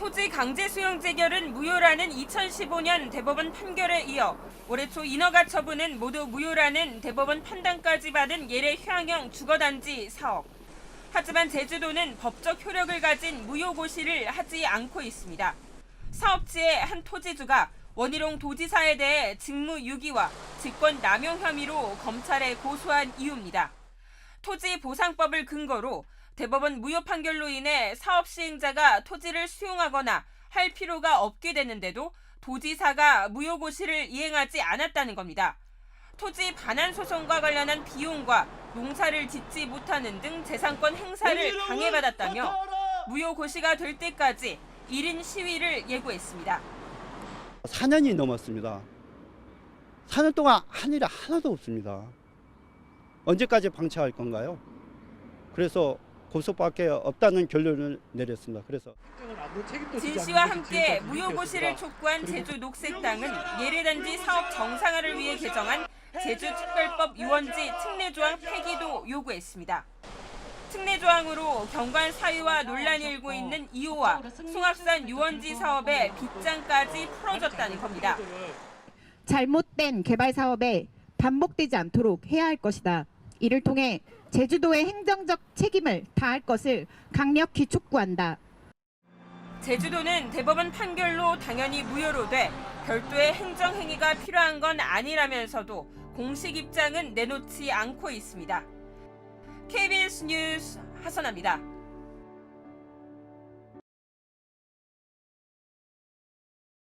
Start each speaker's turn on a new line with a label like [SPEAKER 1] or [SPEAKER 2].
[SPEAKER 1] 토지 강제 수용 재결은 무효라는 2015년 대법원 판결에 이어 올해 초 인허가 처분은 모두 무효라는 대법원 판단까지 받은 예래 휴양형 주거단지 사업. 하지만 제주도는 법적 효력을 가진 무효고시를 하지 않고 있습니다. 사업지의 한 토지주가 원희룡 도지사에 대해 직무 유기와 직권 남용 혐의로 검찰에 고소한 이유입니다. 토지 보상법을 근거로 대법원 무효 판결로 인해 사업 시행자가 토지를 수용하거나 할 필요가 없게 됐는데도 도지사가 무효 고시를 이행하지 않았다는 겁니다. 토지 반환 소송과 관련한 비용과 농사를 짓지 못하는 등 재산권 행사를 방해받았다며 무효 고시가 될 때까지 1인 시위를 예고했습니다.
[SPEAKER 2] 4년이 넘었습니다. 4년 동안 한 일이 하나도 없습니다. 언제까지 방치할 건가요? 그래서 고소밖에 없다는 결론을 내렸습니다. 그래서
[SPEAKER 1] 진 씨와 함께 무효고시를 촉구한 제주 녹색당은 예래단지 사업 정상화를 위해 개정한 제주특별법 유원지 특례조항 폐기도 요구했습니다. 특례조항으로 경관 사유와 논란이 일고 있는 2호와 송악산 유원지 사업의 빗장까지 풀어줬다는 겁니다.
[SPEAKER 3] 잘못된 개발 사업에 반복되지 않도록 해야 할 것이다. 이를 통해 제주도의 행정적 책임을 다할 것을 강력히 촉구한다.
[SPEAKER 1] 제주도는 대법원 판결로 당연히 무효로 돼 별도의 행정 행위가 필요한 건 아니라면서도 공식 입장은 내놓지 않고 있습니다. KBS 뉴스 하선아입니다.